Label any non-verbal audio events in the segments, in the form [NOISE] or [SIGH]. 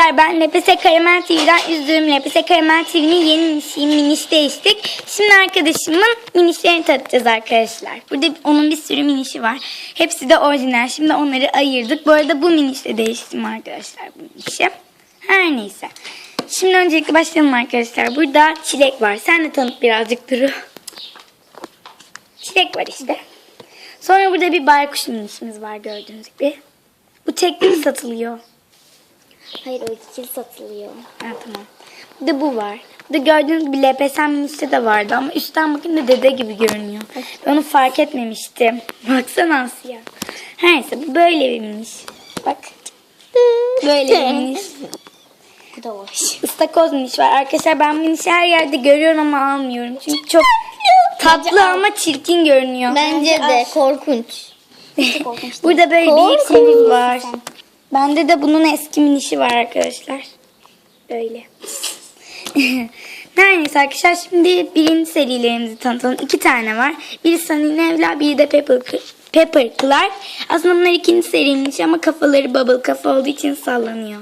arkadaşlar ben Lepese Karamel TV'den üzülüm. Lepese Karamel TV'nin yeni minişiyim. Miniş değiştik. Şimdi arkadaşımın minişlerini tanıtacağız arkadaşlar. Burada onun bir sürü minişi var. Hepsi de orijinal. Şimdi onları ayırdık. Bu arada bu minişle değiştim arkadaşlar bu minişi. Her neyse. Şimdi öncelikle başlayalım arkadaşlar. Burada çilek var. Sen de tanıt birazcık Duru. Çilek var işte. Sonra burada bir baykuş minişimiz var gördüğünüz gibi. Bu tek satılıyor. Hayır o ikili satılıyor. Ha tamam. Bir de bu var. Bir de gördüğünüz gibi LPSM minişte de vardı ama üstten bakınca dede gibi görünüyor. Ben onu fark etmemiştim. [LAUGHS] Baksana Asya. Her neyse bu böyle bir miniş. Bak. Böyle bir miniş. [LAUGHS] Bu da hoş. Istakoz miniş var. Arkadaşlar ben minişi her yerde görüyorum ama almıyorum. Çünkü çok tatlı ama çirkin görünüyor. Bence [LAUGHS] de korkunç. Burada böyle bir iksimiz var. Bende de bunun eski minişi var arkadaşlar. Böyle. [LAUGHS] Neyse arkadaşlar şimdi birinci serilerimizi tanıtalım. İki tane var. Biri Sunny Nevla, biri de Pepper, Clark. Aslında bunlar ikinci serinin işi ama kafaları bubble kafa olduğu için sallanıyor.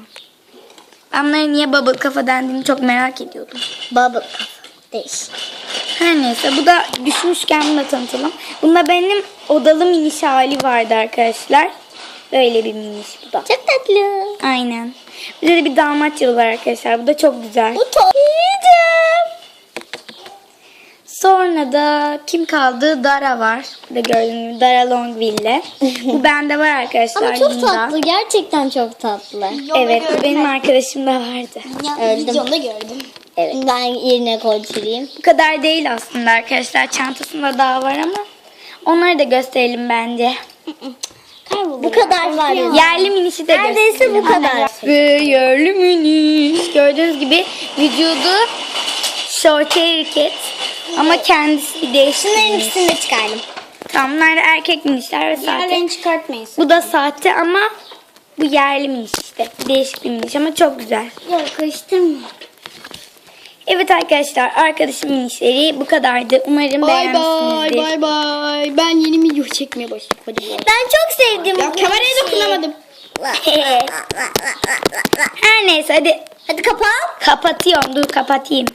Ben bunlara niye bubble kafa dendiğini çok merak ediyordum. Bubble kafa. Değiş. Her neyse bu da düşmüşken bunu da tanıtalım. Bunda benim odalı miniş hali vardı arkadaşlar. Böyle bir miniş bu da. Çok tatlı. Aynen. Burada da bir damatçılı var arkadaşlar. Bu da çok güzel. Bu top. Yiyeceğim. Sonra da kim kaldı? Dara var. Burada gördüğünüz gibi Dara Longville. bu [LAUGHS] bende var arkadaşlar. Ama çok bunda. tatlı. Gerçekten çok tatlı. Evet bu benim arkadaşımda vardı. Öldüm. Videomda gördüm. Evet. Ben yerine koydurayım. Bu kadar değil aslında arkadaşlar. Çantasında daha var ama onları da gösterelim bence. Bu kadar var ya. Yerli minişi de Neredeyse bu kadar. Ve yerli miniş. Gördüğünüz gibi vücudu short hareket ama kendisi bir değişik. Şunların ikisini de çıkardım. Tamam bunlar da erkek minişler ve sahte. çıkartmayız. Bu da sahte ama bu yerli miniş işte. Değişik bir miniş ama çok güzel. Yok karıştırma. Evet arkadaşlar arkadaşım minişleri bu kadardı. Umarım Bay bay beğenmişsinizdir. bay bay. Ben yeni video çekmeye başladım. Hadi bay. Ben çok sevdim. Ya kameraya dokunamadım. [LAUGHS] Her neyse hadi Hadi kapat. kapatıyorum. Dur kapatayım.